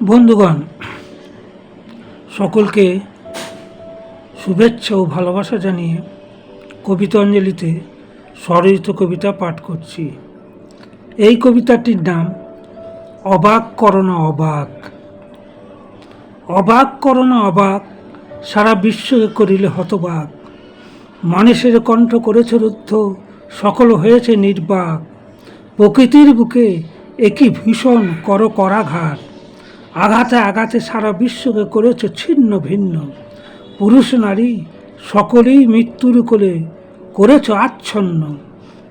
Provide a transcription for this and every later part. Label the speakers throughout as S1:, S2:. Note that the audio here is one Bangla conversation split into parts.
S1: বন্ধুগণ, সকলকে শুভেচ্ছা ও ভালোবাসা জানিয়ে কবিতাঞ্জলিতে স্বরচিত কবিতা পাঠ করছি। এই কবিতাটির নাম অবাক করোনা অবাক। অবাক করোনা অবাক, সারা বিশ্বকে করিলে হতবাক। মানুষের কণ্ঠ করেছে রুদ্ধ, সকল হয়েছে নির্বাক। প্রকৃতির বুকে একই ভীষণ কর করাঘাত আঘাতে আঘাতে সারা বিশ্বকে করেছে ছিন্ন ভিন্ন। পুরুষ নারী সকলেই মৃত্যুর কোলে করেছ আচ্ছন্ন।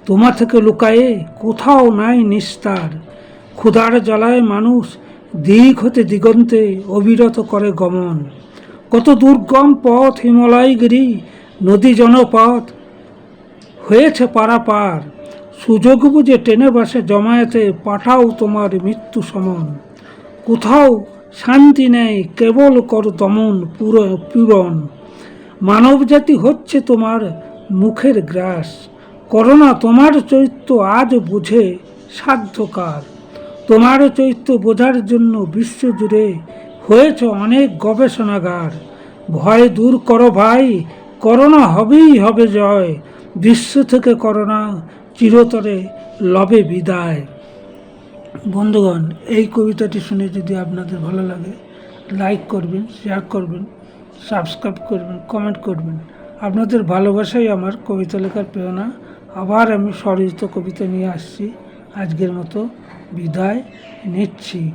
S1: তোমা থেকে লুকায়ে কোথাও নাই নিস্তার। ক্ষুধার জ্বালায় মানুষ দিক হতে দিগন্তে অবিরত করে গমন। কত দুর্গম পথ হিমালয়গিরি নদী জনপথ হয়েছে পারাপার। সুযোগ বুঝে টেনে বাসে জমায়েতে পাঠাও তোমার মৃত্যু সমন। কোথাও শান্তি নেই, কেবল কর দমন, পুরো পূরণ মানব জাতি হচ্ছে তোমার মুখের গ্রাস। করোনা তোমার চৈত্য আজ বুঝে সাধ্যকার। তোমার চৈত্য বোঝার জন্য বিশ্বজুড়ে হয়েছে অনেক গবেষণাগার। ভয় দূর করো ভাই, করোনা হবেই হবে জয়। বিশ্ব থেকে করোনা চিরতরে লবে বিদায়। বন্ধুগণ, এই কবিতাটি শুনে যদি আপনাদের ভালো লাগে, লাইক করবেন শেয়ার করবেন সাবস্ক্রাইব করবেন কমেন্ট করবেন। আপনাদের ভালোবাসাই আমার কবিতা লেখার প্রেরণা। আবার আমি স্বরচিত কবিতা নিয়ে আসছি। আজকের মতো বিদায় নিচ্ছি।